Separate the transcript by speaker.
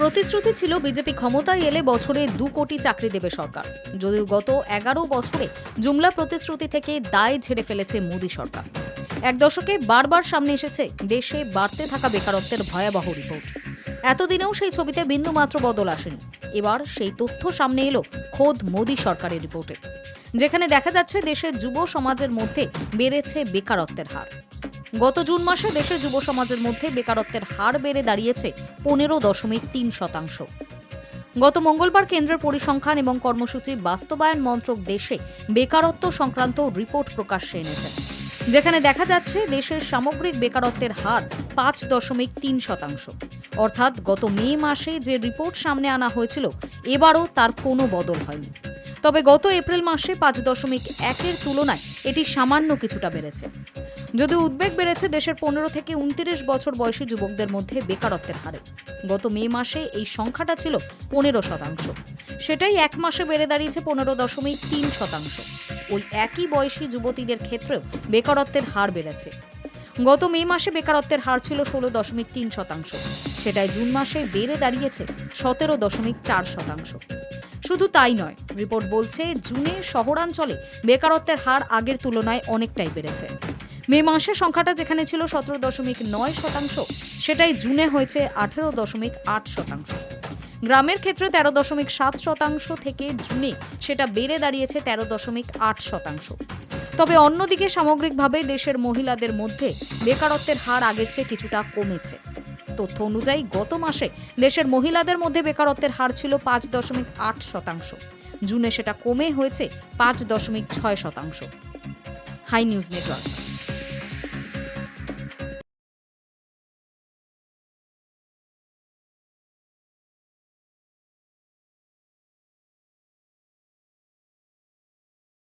Speaker 1: প্রতিশ্রুতি ছিল বিজেপি ক্ষমতায় এলে বছরে দু কোটি চাকরি দেবে সরকার। যদিও গত এগারো বছরে জুমলা প্রতিশ্রুতি থেকে দায় ঝেড়ে ফেলেছে মোদী সরকার। এক দশকে বারবার সামনে এসেছে দেশে বাড়তে থাকা বেকারত্বের ভয়াবহ রিপোর্ট। এতদিনেও সেই ছবিতে বিন্দুমাত্র বদল আসেনি। এবার সেই তথ্য সামনে এলো খোদ মোদী সরকারের রিপোর্টে। যেখানে দেখা যাচ্ছে দেশের যুব সমাজের মধ্যে বেড়েছে বেকারত্বের হার। গত জুন মাসে দেশের যুব সমাজের মধ্যে বেকারত্বের হার বেড়ে দাঁড়িয়েছে পনেরো দশমিক তিন শতাংশ। গত মঙ্গলবার কেন্দ্রের পরিসংখ্যান এবং কর্মসূচি বাস্তবায়ন মন্ত্রক দেশে বেকারত্ব সংক্রান্ত রিপোর্ট প্রকাশ্যে এনেছে, যেখানে দেখা যাচ্ছে দেশের সামগ্রিক বেকারত্বের হার পাঁচ দশমিক তিন শতাংশ। অর্থাৎ গত মে মাসে যে রিপোর্ট সামনে আনা হয়েছিল, এবারও তার কোনো বদল হয়নি। তবে গত এপ্রিল মাসে পাঁচ দশমিক একের তুলনায় এটি সামান্য কিছুটা বেড়েছে। যদিও উদ্বেগ বেড়েছে, দেশের পনেরো থেকে উনত্রিশ বছর বয়সী যুবকদের মধ্যে বেকারত্বের হারে। গত মে মাসে এই সংখ্যাটা ছিল পনেরো শতাংশ। সেটাই এক মাসে বেড়ে দাঁড়িয়েছে পনেরো দশমিক তিন শতাংশ। ওই একই বয়সী যুবতীদের ক্ষেত্রেও বেকারত্বের হার বেড়েছে। গত মে মাসে বেকারত্বের হার ছিল ষোলো দশমিক তিন শতাংশ। সেটাই জুন মাসে বেড়ে দাঁড়িয়েছে সতেরো দশমিক চার শতাংশ। শুধু তাই নয়, রিপোর্ট বলছে জুনে শহরাঞ্চলে বেকারত্বের হার আগের তুলনায় অনেকটাই বেড়েছে। মে মাসে সংখ্যাটা যেখানে ছিল সতেরো দশমিক নয় শতাংশ, সেটাই জুনে হয়েছে আঠেরো দশমিক আট শতাংশ। গ্রামের ক্ষেত্রে তেরো দশমিক সাত শতাংশ থেকে জুনে সেটা বেড়ে দাঁড়িয়েছে তেরো দশমিক আট শতাংশ। তবে অন্যদিকে সামগ্রিকভাবে দেশের মহিলাদের মধ্যে বেকারত্বের হার আগের চেয়ে কিছুটা কমেছে। তথ্য অনুযায়ী গত মাসে দেশের মহিলাদের মধ্যে বেকারত্বের হার ছিল পাঁচ দশমিক আট শতাংশ, জুনে সেটা কমে হয়েছে পাঁচ দশমিক ছয় শতাংশ। Hi news network.